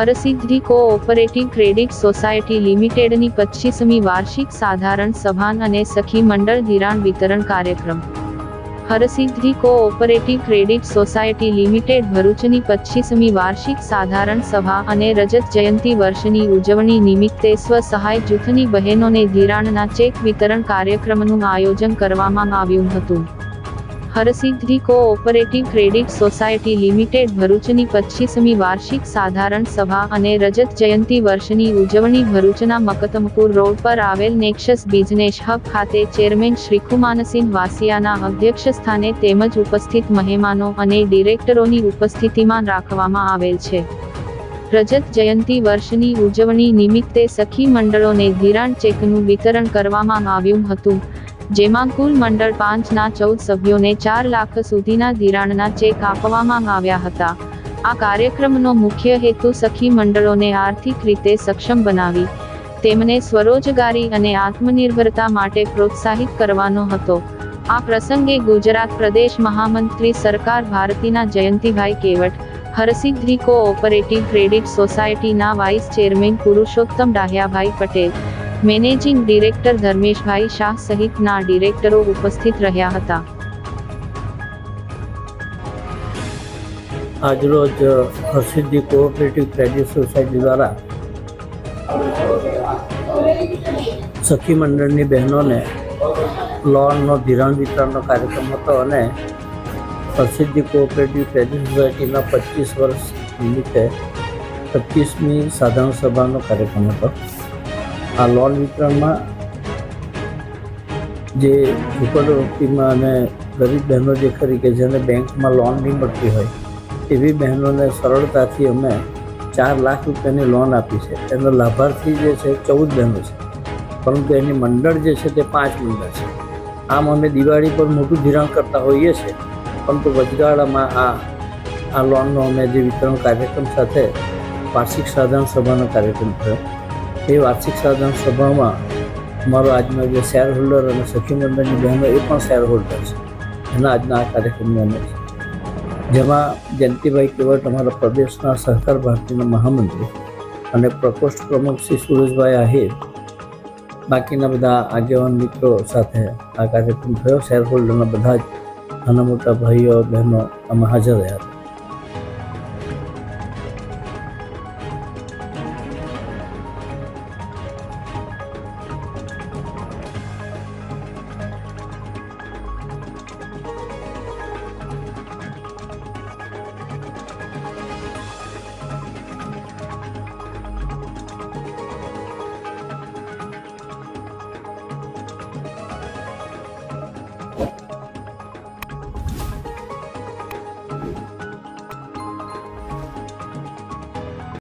Harsiddhi cooperative credit society લિમિટેડની પચ્ચીસમી વાર્ષિક સાધારણ સભાન અને સખી મંડળ ધિરાણ વિતરણ કાર્યક્રમ. Harsiddhi cooperative credit society limited ભરૂચની પચ્ચીસમી વાર્ષિક સાધારણ સભા અને રજત જયંતિ વર્ષની ઉજવણી નિમિત્તે સ્વ સહાય જૂથની બહેનોને ધિરાણના ચેક વિતરણ કાર્યક્રમનું આયોજન કરવામાં આવ્યું હતું. Harsiddhi cooperative credit society limited ભરૂચની પચ્ચીસમી વાર્ષિક સાધારણ સભા અને રજત જયંતિ વર્ષની ઉજવણી ભરૂચના મકતમપુર રોડ પર આવેલ નેક્ષસ બિઝનેસ હબ ખાતે ચેરમેન શ્રી કુમાનસિંહ વાસિયાના અધ્યક્ષસ્થાને તેમજ ઉપસ્થિત મહેમાનો અને ડિરેક્ટરોની ઉપસ્થિતિમાં રાખવામાં આવેલ છે. રજત જયંતિ વર્ષની ઉજવણી નિમિત્તે સખી મંડળોને ધિરાણ ચેકનું વિતરણ કરવામાં આવ્યું હતું. જેમાં કુલ મંડળ પાંચના ચૌદ સભ્યોને ચાર લાખ સુધીના ધિરાણના ચેક આપવામાં આવ્યા હતા. આ કાર્યક્રમનો મુખ્ય હેતુ સખી મંડળોને આર્થિક રીતે સક્ષમ બનાવી, તેમને સ્વરોજગારી અને આત્મનિર્ભરતા માટે પ્રોત્સાહિત કરવાનો હતો. આ પ્રસંગે ગુજરાત પ્રદેશ મહામંત્રી સરકાર ભારતીના જયંતિભાઈ કેવટ હરસિદ્ધિ કોઓપરેટિવ ક્રેડિટ સોસાયટીના vice chairman Purushottam Dahyabhai Patel managing director Dharmeshbhai Shah સહિતના ડિરેક્ટરો ઉપસ્થિત રહ્યા હતા. આજરોજ હરસિદ્ધિ કોઓપરેટિવ ક્રેડિટ સોસાયટી દ્વારા સખી મંડળની બહેનોને લોનનો ધિરાણ વિતરણનો કાર્યક્રમ હતો અને હરસિદ્ધિ કોઓપરેટિવ ક્રેડિટ સોસાયટીના પચીસ વર્ષ નિમિત્તે પચીસમી સાધારણ સભાનો કાર્યક્રમ હતો. આ લોન વિતરણમાં જે ઝૂંપડપટ્ટીમાં અને ગરીબ બહેનો જે ખરી કે જેને બેંકમાં લોન નહીં મળતી હોય, એવી બહેનોને સરળતાથી અમે ચાર લાખ રૂપિયાની લોન આપી છે. એનો લાભાર્થી જે છે, ચૌદ બહેનો છે. પરંતુ એની મંડળ જે છે, તે પાંચ મંડળ છે. આમ અમે દિવાળી પર મોટું ધિરાણ કરતા હોઈએ છીએ, પરંતુ વચગાળામાં આ આ લોનનો અમે જે વિતરણ કાર્યક્રમ સાથે વાર્ષિક સાધારણ સભાનો કાર્યક્રમ થયો. એ વાર્ષિક સાધારણ સભામાં અમારો આજનો જે શેર હોલ્ડર અને સખી મંડળની બહેનો એ પણ શેર હોલ્ડર છે. એના આજના આ કાર્યક્રમની અમે છે. જેમાં જયંતિભાઈ કેવટ અમારા પ્રદેશના સહકાર ભારતીના મહામંત્રી અને પ્રકોષ્ઠ પ્રમુખ શ્રી સુરેશભાઈ આહિર, બાકીના બધા આગેવાન મિત્રો સાથે આ કાર્યક્રમ થયો. શેર હોલ્ડરના બધા જ નાના મોટા ભાઈઓ, બહેનો આમાં હાજર રહ્યા હતા.